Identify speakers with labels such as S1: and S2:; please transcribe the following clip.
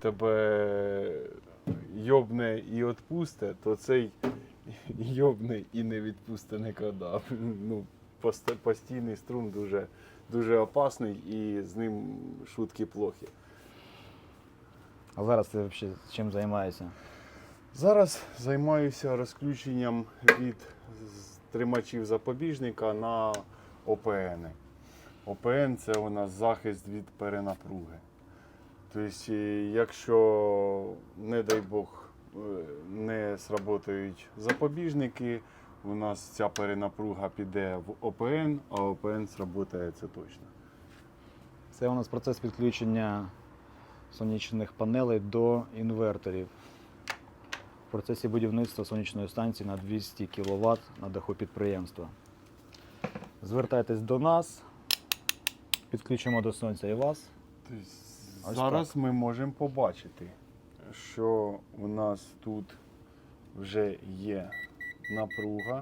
S1: тебе йобне і відпусте, то цей йобне і не відпусте ніколи. Ну, постійний струм дуже, дуже опасний і з ним шутки плохі.
S2: А зараз ти взагалі чим займаєшся?
S1: Зараз займаюся розключенням від тримачів запобіжника на ОПН. ОПН це у нас захист від перенапруги. Тобто, е, якщо, не дай Бог, е, не сработають запобіжники, у нас ця перенапруга піде в ОПН, а ОПН сработає це точно.
S2: Це у нас процес підключення сонячних панелей до інверторів. В процесі будівництва сонячної станції на 200 кВт на даху підприємства. Звертайтесь до нас, підключимо до сонця і вас. Ось
S1: зараз ми можемо побачити, що у нас тут вже є напруга